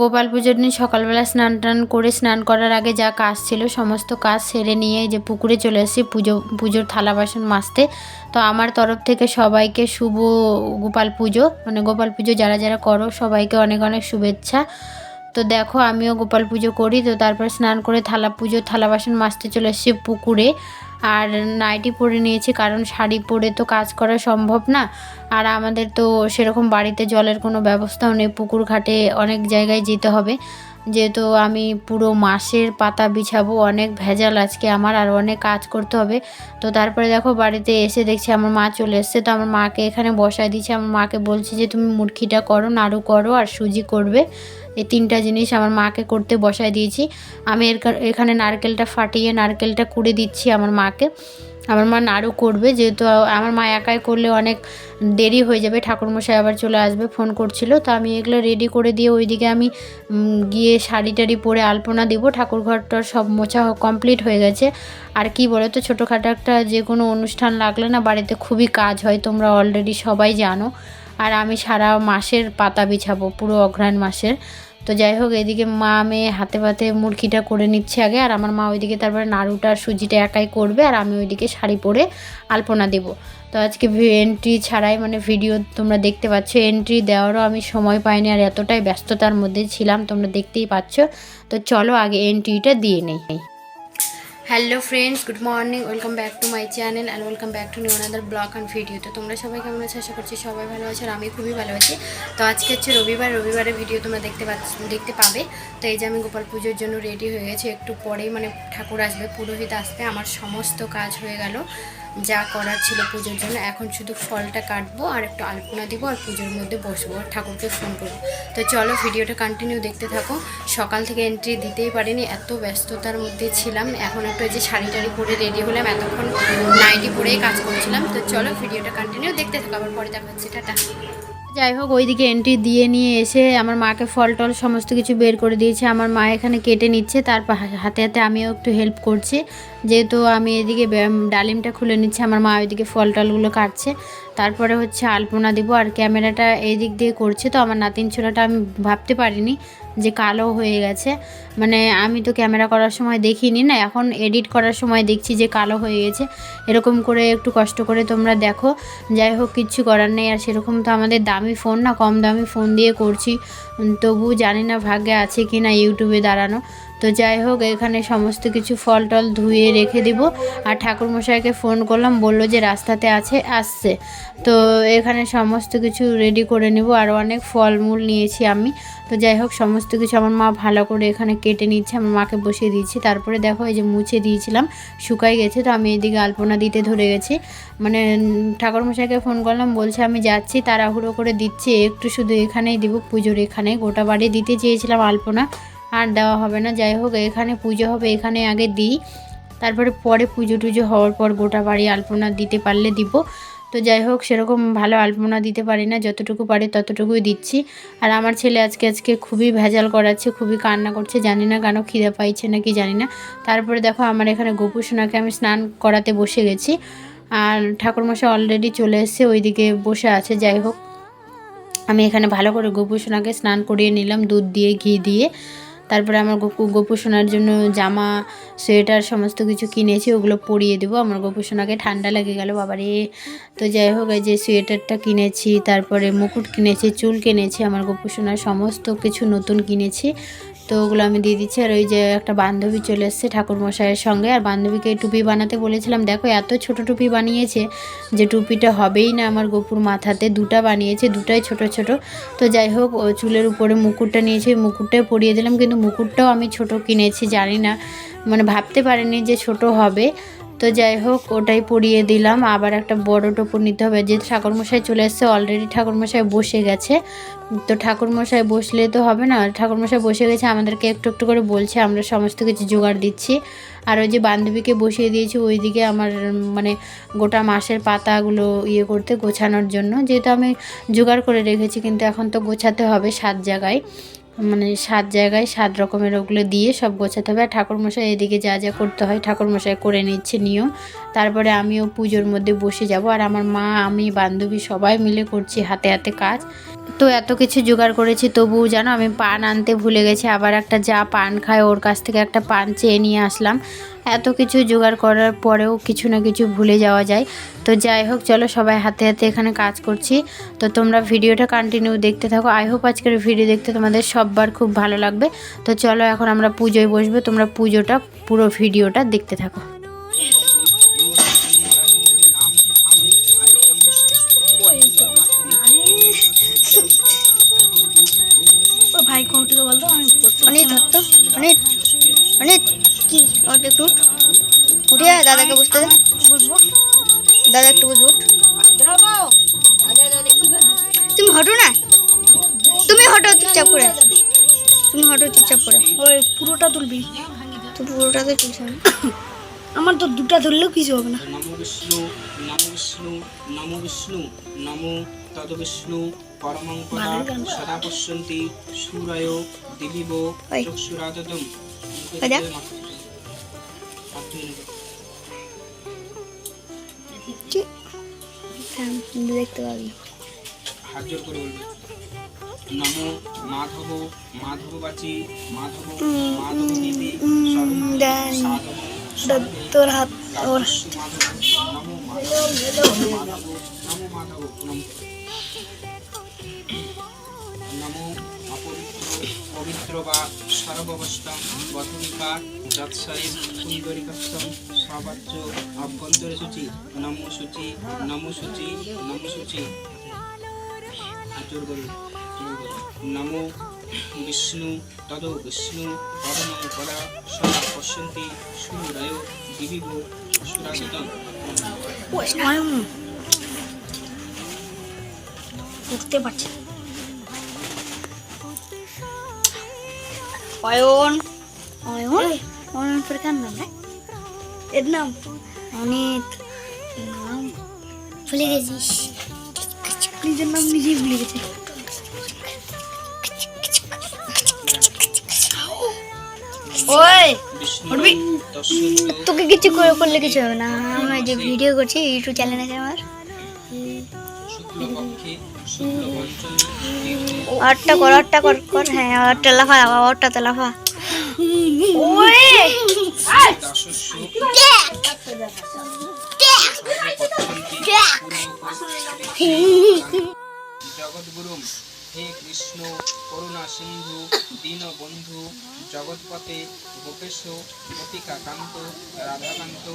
গোপাল পুজোর দিন সকালবেলা স্নান টান করে স্নান করার আগে যা কাজ ছিল, সমস্ত কাজ সেরে নিয়ে যে পুকুরে চলে এসেছি পুজো, পুজোর থালা বাসন মাজতে। তো আমার তরফ থেকে সবাইকে শুভ গোপাল পুজো। মানে গোপাল পুজো যারা যারা করো, সবাইকে অনেক অনেক শুভেচ্ছা। তো দেখো আমিও গোপাল পুজো করি, তো তারপর স্নান করে থালা পুজো, থালা বাসন মাজতে চলে এসেছি পুকুরে। আর নাইটি পরে নিয়েছি, কারণ শাড়ি পরে তো কাজ করা সম্ভব না। আর আমাদের তো সেরকম বাড়িতে জলের কোনো ব্যবস্থাও নেই, পুকুর ঘাটে অনেক জায়গায় যেতে হবে। যেহেতু আমি পুরো মাসের পাতা বিছাবো, অনেক ভেজাল আজকে আমার, আর অনেক কাজ করতে হবে। তো তারপরে দেখো বাড়িতে এসে দেখছি আমার মা চলে এসছে। তো আমার মাকে এখানে বসায় দিয়েছি। আমার মাকে বলছি যে, তুমি মুরখিটা করো, নাড়ু করো আর সুজি করবে। এই তিনটা জিনিস আমার মাকে করতে বসায় দিয়েছি। আমি এখানে নারকেলটা ফাটিয়ে, নারকেলটা কুড়ে দিচ্ছি আমার মাকে। আমার মা নাড়ু করবে, যেহেতু আমার মা একাই করলে অনেক দেরি হয়ে যাবে। ঠাকুরমশাই আবার চলে আসবে, ফোন করছিল। তো আমি এগুলো রেডি করে দিয়ে ওইদিকে আমি গিয়ে শাড়ি টাড়ি পরে আলপনা দিব। ঠাকুর ঘরটার সব মোছা কমপ্লিট হয়ে গেছে। আর কি বলো তো, ছোটোখাটো একটা যে কোনো অনুষ্ঠান লাগলে না বাড়িতে খুবই কাজ হয়, তোমরা অলরেডি সবাই জানো। আর আমি সারা মাসের পাতা বিছাবো, পুরো অঘ্রাণ মাসের। তো যাই হোক এদিকে মা মেয়ে হাতে পাতে মুরগিটা করে নিচ্ছে আগে, আর আমার মা ওইদিকে তারপরে নাড়ুটা আর সুজিটা একাই করবে, আর আমি ওইদিকে শাড়ি পরে আলপনা দেব। তো আজকে এন্ট্রি ছাড়াই মানে ভিডিও তোমরা দেখতে পাচ্ছ এন্ট্রি দেওয়ারও আমি সময় পাইনি আর এতটাই ব্যস্ততার মধ্যে ছিলাম, তোমরা দেখতেই পাচ্ছ। তো চলো আগে এন্ট্রিটা দিয়ে নেই। Hello friends, good morning, welcome back to my channel and welcome back to new another vlog and video. তো তোমরা সবাই কেমন আছো? আশা করছি সবাই ভালো আছো আর আমি খুবই ভালো আছি। তো আজকে হচ্ছে রবিবার, রবিবারের ভিডিও তোমরা দেখতে পাচ্ছ, দেখতে পাবে। তো এই যে আমি গোপাল পুজোর জন্য রেডি হয়ে গেছি, একটু পরেই মানে ঠাকুর আসবে, পুরোহিত আসবে, আমার সমস্ত কাজ হয়ে গেল। যা করার ছিল পুজোর জন্য। এখন শুধু ফলটা কাটবো আর একটু আলপনা দিব আর পুজোর মধ্যে বসবো আর ঠাকুরকে ফোন করব। তো চলো ভিডিওটা কন্টিনিউ দেখতে থাকো। সকাল থেকে এন্ট্রি দিতেই পারিনি, এত ব্যস্ততার মধ্যে ছিলাম। এখন একটু যে শাড়ি টাড়ি পরে রেডি হলাম, এতক্ষণ নাইটি পরেই কাজ করছিলাম। তো চলো ভিডিওটা কন্টিনিউ দেখতে থাকো, আবার পরে দেখাচ্ছি টাটা। যাই হোক, ওইদিকে এন্ট্রি দিয়ে নিয়ে এসে আমার মাকে ফল টল সমস্ত কিছু বের করে দিয়েছে। আমার মা এখানে কেটে নিচ্ছে তার হাতে হাতে আমিও একটু হেল্প করছি। যেহেতু আমি এদিকে ডালিমটা খুলে নিচ্ছে, আমার মা ওইদিকে ফল টলগুলো কাটছে। তারপরে হচ্ছে আলপনা দিব। আর ক্যামেরাটা এই দিক দিয়ে করছে, তো আমার নাতিন ছোড়াটা আমি ভাবতে পারিনি। যে কালো হয়ে গেছে। মানে আমি তো ক্যামেরা করার সময় দেখিনি না, এখন এডিট করার সময় দেখছি যে কালো হয়ে গেছে। এরকম করে একটু কষ্ট করে তোমরা দেখো। যাই হোক, কিচ্ছু করার নেই। আর সেরকম তো আমাদের দামি ফোন না, কম দামি ফোন দিয়ে করছি। তবু জানি না ভাগ্যে আছে কি না ইউটিউবে দাঁড়ানো। তো যাই হোক, এখানে সমস্ত কিছু ফল টল ধুয়ে রেখে দিব। আর ঠাকুরমশাইকে ফোন করলাম, বলল যে রাস্তাতে আছে, আসছে। তো এখানে সমস্ত কিছু রেডি করে নেব। আর অনেক ফলমূল নিয়েছি আমি। তো যাই হোক, সমস্ত কিছু আমার মা ভালো করে এখানে কেটে নিচ্ছে, আমার মাকে বসিয়ে দিয়েছি। তারপরে দেখো, এই যে মুছে দিয়েছিলাম শুকাই গেছে। তো আমি এদিকে আলপনা দিতে ধরে গেছি। মানে ঠাকুরমশাইকে ফোন করলাম, বলছে আমি যাচ্ছি, তাড়াহুড়ো করে দিচ্ছি, একটু শুধু এখানেই দিব, পুজোর এখানে গোটা বাড়ি দিতে চেয়েছিলাম আলপনা। আর দেওয়া হবে না। যাই হোক, এখানে পুজো হবে, এখানে আগে দিই। তারপরে পরে পুজো টুজো হওয়ার পর গোটা বাড়ি আলপনা দিতে পারলে দিব। তো যাই হোক, সেরকম ভালো আলপনা দিতে পারি না, যতটুকু পারি ততটুকুই দিচ্ছি। আর আমার ছেলে আজকে আজকে খুবই ভেজাল করাচ্ছে, খুবই কান্না করছে, জানি না কেন খিদে পাইছে না কি জানি না। তারপরে দেখো, আমার এখানে গোপুসোনাকে আমি স্নান করাতে বসে গেছি। আর ঠাকুরমশাই অলরেডি চলে এসছে, ওইদিকে বসে আছে, যাই হোক। আমি এখানে ভালো করে গোপুসোনাকে স্নান করিয়ে নিলাম, দুধ দিয়ে, ঘি দিয়ে। তারপরে আমার গপু গপু সোনার জন্য জামা, সোয়েটার সমস্ত কিছু কিনেছি, ওগুলো পরিয়ে দেবো। আমার গপু সোনাকে ঠান্ডা লেগে গেল, বাবারে। তো যাই হোক, এই যে সোয়েটারটা কিনেছি, তারপরে মুকুট কিনেছি, চুল কিনেছি, আমার গপু সোনার সমস্ত কিছু নতুন কিনেছি। তো ওগুলো আমি দিয়ে দিচ্ছি। আর ওই যে একটা বান্ধবী চলে এসছে ঠাকুরমশাইয়ের সঙ্গে। আর বান্ধবীকে টুপি বানাতে বলেছিলাম, দেখো, এত ছোট টুপি বানিয়েছে যে টুপিটা হবেই না আমার গোপুর মাথাতে। দুটা বানিয়েছে, দুটাই ছোট ছোট। তো যাই হোক, ও চুলের উপরে মুকুটটা নিয়েছে মুকুটটাই পরিয়ে দিলাম। কিন্তু মুকুটটাও আমি ছোট কিনেছি, জানি না। মানে ভাবতে পারিনি যে ছোট হবে। তো যাই হোক, ওটাই পরিয়ে দিলাম। আবার একটা বড় টোপর নিতে হবে। যে ঠাকুরমশাই চলে এসছে অলরেডি ঠাকুরমশাই বসে গেছে। তো ঠাকুরমশাই বসলে তো হবে না। ঠাকুরমশাই বসে গেছে, আমাদেরকে একটু একটু করে বলছে, আমরা সমস্ত কিছু জোগাড় দিচ্ছি। আর ওই যে বান্ধবীকে বসিয়ে দিয়েছি, ওইদিকে আমার মানে গোটা মাসের পাতাগুলো ইয়ে করতে গোছানোর জন্য। যেহেতু আমি জোগাড় করে রেখেছি, কিন্তু এখন তো গোছাতে হবে সাত জায়গায়। মানে সাত জায়গায় সাত রকমের ওগুলো দিয়ে সব গোছাতে হবে। আর ঠাকুরমশাই এদিকে যা যা করতে হয় ঠাকুরমশাই করে নিচ্ছে নিয়েও তারপরে আমিও পুজোর মধ্যে বসে যাব। আর আমার মা, আমি, বান্ধবী সবাই মিলে করছি হাতে হাতে কাজ। তো এত কিছু জোগাড় করেছি, তবুও জানো আমি পান আনতে ভুলে গেছি। আবার একটা যা পান খায়, ওর কাছ থেকে একটা পান চেয়ে নিয়ে আসলাম। এত কিছু জোগাড় করার পরেও কিছু না কিছু ভুলে যাওয়া যায়। তো যাই হোক, চলো সবাই হাতে হাতে এখানে কাজ করছি। তো তোমরা ভিডিওটা কন্টিনিউ দেখতে থাকো। আই হোপ আজকের ভিডিও দেখতে তোমাদের সববার খুব ভালো লাগবে। তো চলো এখন আমরা পুজোয় বসবো। তোমরা পুজোটা, পুরো ভিডিওটা দেখতে থাকো। দাদাকে বুঝতে দে। দাদা একটু বুঝব। তুমি হটো না? তুমি হটো চুপচাপ করে। তুমি হটো চুপচাপ করে। ওই পুরোটা তুলবি। তুই পুরোটা তো চুলছে না আমার তো দুটা ধরলেও কিছু হবে না। নমো বিষ্ণু নমো বিষ্ণু নমো বিষ্ণু নমো তদ বিষ্ণু পরমং পদা সদা পশ্যন্তি সূরায় দিবিব। চক্ষুরাদতম। ওই দেখতে পাবি হাত জোর করে বলবে নমো মাধব মাধব বাচি মাধব মাধব দেবী। তোর হাত ওর নমো মাধব নমো মাধব নমো নমো অপবিত্র পবিত্র বা সর্ববস্তম বথনিকা যৎসরিত কুন্দরিকস্থম সবাচ্য অভ্যন্তরে সূচি নমো সূচি নমো সূচি নমো সূচি আচর করুন নমো বিষ্ণু তদ বিষ্ণু পরম পরা সদা পশ্যন্তি সুরায় দিবিব স্বয়ং উঠতে পারছি অয়ন। অয়ন? অয়ন করে কার নাম এর নাম অনিত নাম ভুলে গেছিস নিজের নাম নিজেই ভুলে গেছে ওই উঠবি? তোকে কিছু করে করলে কিছু হবে না আমি যে ভিডিও করছি ইউটিউব চ্যানেল আছে আমার আটটা কর আটটা কর কর হ্যাঁ আটটা লাফা লাফা আটটা তো লাফা জগৎগুরু হে কৃষ্ণ, করুণা সিন্ধু, দীনবন্ধু, জগৎপতে গোপেশ, গোপিকাকান্ত, রাধাকান্ত,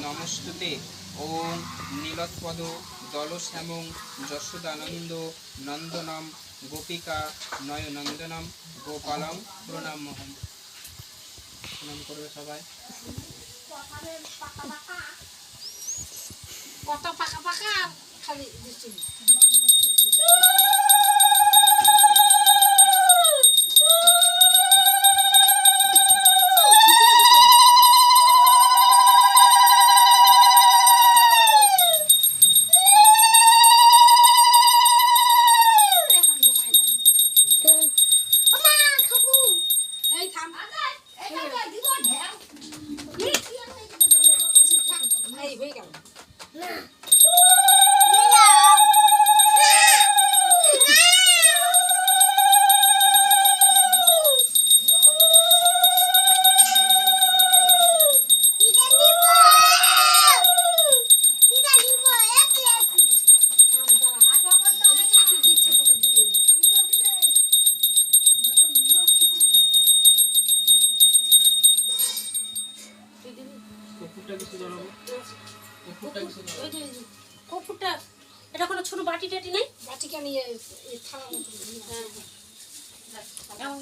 নমস্তুতে। ওম নীলৎপদ, দলশ্যামং, যশোদানন্দ, নন্দনম, গোপিকা, নয়নন্দনম, গোপালম প্রণামহম প্রণাম করবে সবাই। কুকুরটা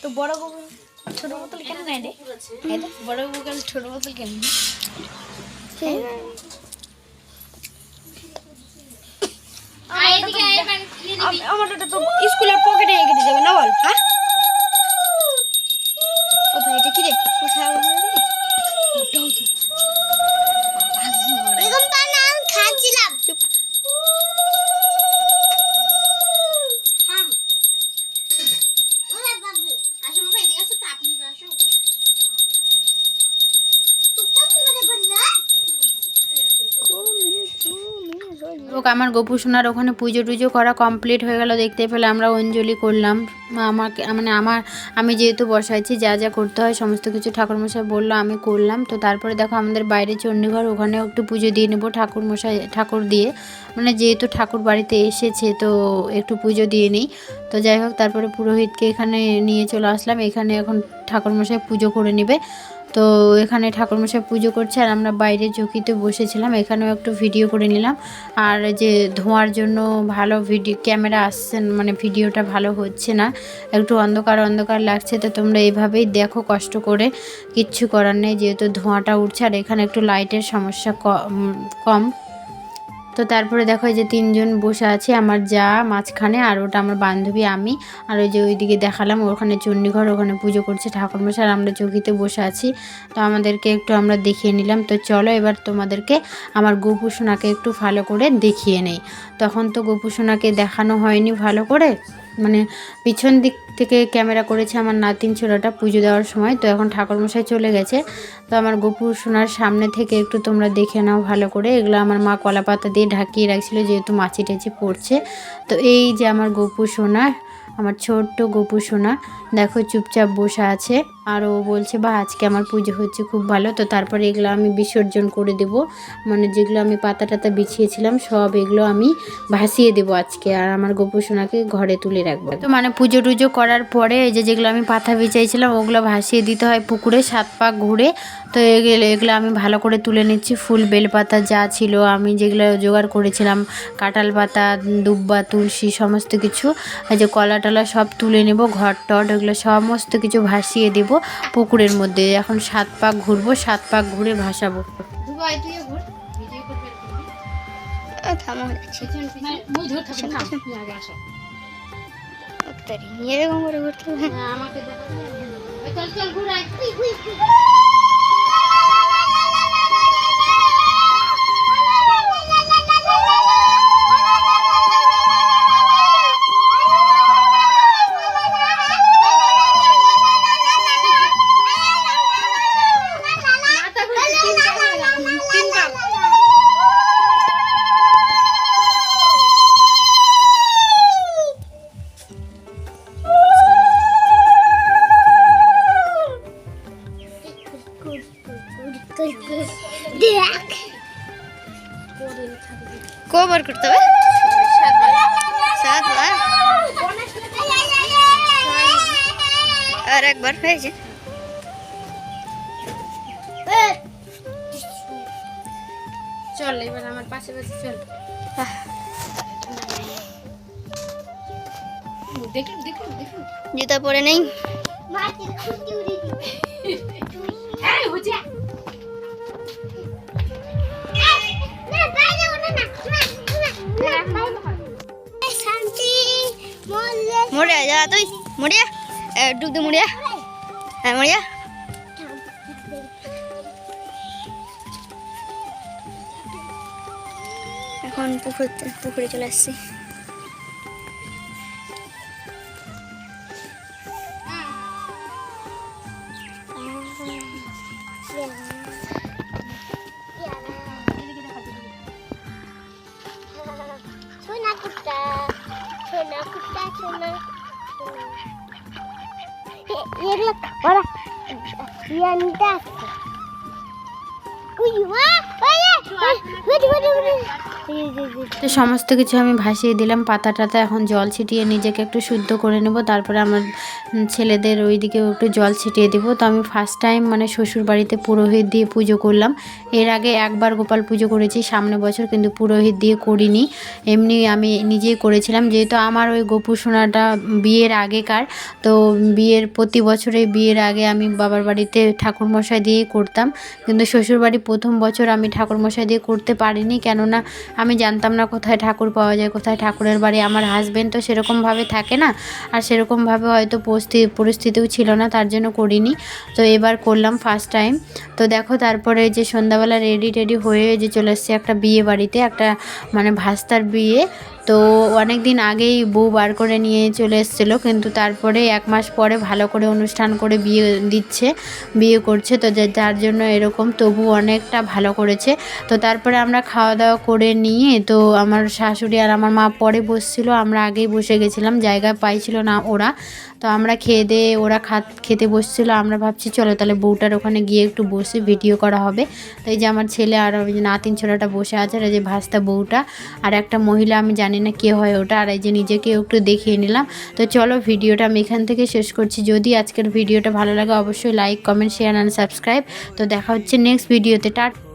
তো বড় গোপাল ছোট বোতল কেন নাই রে? বড় গোপাল ছোট বোতল কেন আমার তো স্কুলের পকেটে কেটে যাবে না বল হ্যাঁ? আমার গোপু সোনার ওখানে পুজো টুজো করা কমপ্লিট হয়ে গেল, দেখতে পেলে আমরা অঞ্জলি করলাম। আমাকে মানে আমার, আমি যেহেতু বসাইছি, যা যা করতে হয়, সমস্ত কিছু ঠাকুরমশাই বলল, আমি করলাম। তো তারপরে দেখো, আমাদের বাইরে চণ্ডীঘর ওখানেও একটু পুজো দিয়ে নেব ঠাকুরমশাই, ঠাকুর দিয়ে। মানে যেহেতু ঠাকুর বাড়িতে এসেছে, তো একটু পুজো দিয়ে নিই। তো যাই হোক, তারপরে পুরোহিতকে এখানে নিয়ে চলে আসলাম। এখানে এখন ঠাকুরমশাই পুজো করে নেবে। তো এখানে ঠাকুরমশাই পুজো করছে আর আমরা বাইরে চৌকিতে বসেছিলাম, এখানেও একটু ভিডিও করে নিলাম। আর যে ধোঁয়ার জন্য ভালো ভিডিও ক্যামেরা আসছে মানে ভিডিওটা ভালো হচ্ছে না। একটু অন্ধকার অন্ধকার লাগছে, তো তোমরা এভাবেই দেখো, কষ্ট করে। কিচ্ছু করার নেই, যেহেতু ধোঁয়াটা উঠছে আর এখানে একটু লাইটের সমস্যা কম। তো তারপরে দেখো যে তিনজন বসে আছে, আমার যা মাঝখানে আর ওটা আমার বান্ধবী, আমি। আর ওই যে ওইদিকে দেখালাম, ওখানে চণ্ডীঘর ওখানে পুজো করছে ঠাকুরমশাই আর আমরা চৌকিতে বসে আছি। তো আমাদেরকে একটু আমরা দেখিয়ে নিলাম। তো চলো এবার তোমাদেরকে আমার গোপু সোনাকে একটু ভালো করে দেখিয়ে নেই। তখন তো গোপু সোনাকে দেখানো হয়নি ভালো করে। মানে পিছন দিক থেকে ক্যামেরা করেছে আমার নাতিন ছোলাটা পুজো দেওয়ার সময়। তো এখন ঠাকুরমশাই চলে গেছে। তো আমার গোপুর সোনার সামনে থেকে একটু তোমরা দেখে নাও ভালো করে। এগুলো আমার মা কলা পাতা দিয়ে ঢাকিয়ে রাখছিলো, যেহেতু মাছি টাছি পড়ছে। তো এই যে আমার গোপু সোনা, আমার ছোট্ট গোপু সোনা, দেখো চুপচাপ বসে আছে। আর ও বলছে বা আজকে আমার পুজো হচ্ছে খুব ভালো। তো তারপরে এগুলো আমি বিসর্জন করে দেব। মানে যেগুলো আমি পাতা টাতা বিছিয়েছিলাম, সব এগুলো আমি ভাসিয়ে দেবো আজকে আর আমার গোপু সোনাকে ঘরে তুলে রাখব। তো মানে পুজো টুজো করার পরে এই যে যেগুলো আমি পাতা বিছাইছিলাম, ওগুলো ভাসিয়ে দিতে হয় পুকুরে সাত পাক ঘুরে। তো এগুলো এগুলো আমি ভালো করে তুলে নিচ্ছি। ফুল বেলপাতা যা ছিল, আমি যেগুলো জোগাড় করেছিলাম, কাঁঠাল পাতা, দুব্বা, তুলসী সমস্ত কিছু যে কলা টলা সব তুলে নেব, ঘর টট এগুলো সমস্ত কিছু ভাসিয়ে দেব। পুকুরের মধ্যে। এখন সাত পাক ঘুরবো সাত পাক ঘুরে ভাসাবো। আমাকে থামো চল এরকম করে ঘুরতে আমাকে চল এবার আমার পাশে পাশে চল দেখুন দেখুন দেখুন জুতা পরে নেই এই হচ্ছে মরে যা তুই মরিয়া ডুব দে মরিয়া হ্যাঁ মরিয়া এখন পুকুর পুকুরে চলে আসছি। সোনা কুত্তা সোনা কুত্তা সোনা এগুলো ওরা ইয়ানটা তো সমস্ত কিছু আমি ভাসিয়ে দিলাম পাতা টাতা এখন জল ছিটিয়ে নিজেকে একটু শুদ্ধ করে নেব, তারপরে আমার ছেলেদের ওইদিকেও একটু জল ছিটিয়ে দেবো। তো আমি ফার্স্ট টাইম মানে শ্বশুর বাড়িতে পুরোহিত দিয়ে পুজো করলাম। এর আগে একবার গোপাল পুজো করেছি, সামনে বছর কিন্তু পুরোহিত দিয়ে করিনি। এমনি আমি নিজেই করেছিলাম, যেহেতু আমার ওই গোপু সোনাটা বিয়ের আগেকার, তো বিয়ের প্রতি বছরে বিয়ের আগে আমি বাবার বাড়িতে ঠাকুরমশাই দিয়েই করতাম। কিন্তু শ্বশুরবাড়ি প্রথম বছর আমি ঠাকুরমশাই দিয়ে করতে পারিনি, কেননা আমি জানতাম না কোথায় ঠাকুর পাওয়া যায়, কোথায় ঠাকুরের বাড়ি। আমার হাজব্যান্ড তো সেরকমভাবে থাকে না, আর সেরকমভাবে হয়তো পরিস্থিতি পরিস্থিতিও ছিল না, তার জন্য করিনি। তো এবার করলাম ফার্স্ট টাইম তো দেখো তারপরে যে সন্ধ্যাবেলা রেডি টেডি হয়ে যে চলে এসছে একটা বিয়ে বাড়িতে, একটা মানে ভাস্তার বিয়ে। তো অনেক দিন আগেই বউ বার করে নিয়ে চলে এসেছিল, কিন্তু তারপরে এক মাস পরে ভালো করে অনুষ্ঠান করে বিয়ে দিচ্ছে, বিয়ে করছে, তো যার জন্য এরকম তবু অনেকটা ভালো করেছে। তো তারপরে আমরা খাওয়া দাওয়া করে নিয়ে, তো আমার শাশুড়ি আর আমার মা পরে বসছিল, আমরা আগেই বসে গেছিলাম, জায়গা পাইছিল না ওরা। তো আমরা খেয়ে দিয়ে ওরা খাত, খেতে বসছিল, আমরা ভাবছি চলো তাহলে বউটার ওখানে গিয়ে একটু বসে ভিডিও করা হবে। তো এই যে আমার ছেলে আর ওই যে নাতিন ছোলাটা বসে আছে, আর যে ভাস্তা বউটা, আর একটা মহিলা আমি জানি না কে হয় ওটা, আর এই যে নিজেকে একটু দেখিয়ে নিলাম। তো চলো ভিডিওটা আমি এখান থেকে শেষ করছি। যদি আজকের ভিডিওটা ভালো লাগে, অবশ্যই like comment share and subscribe তো দেখা হচ্ছে নেক্সট ভিডিওতে টাটা।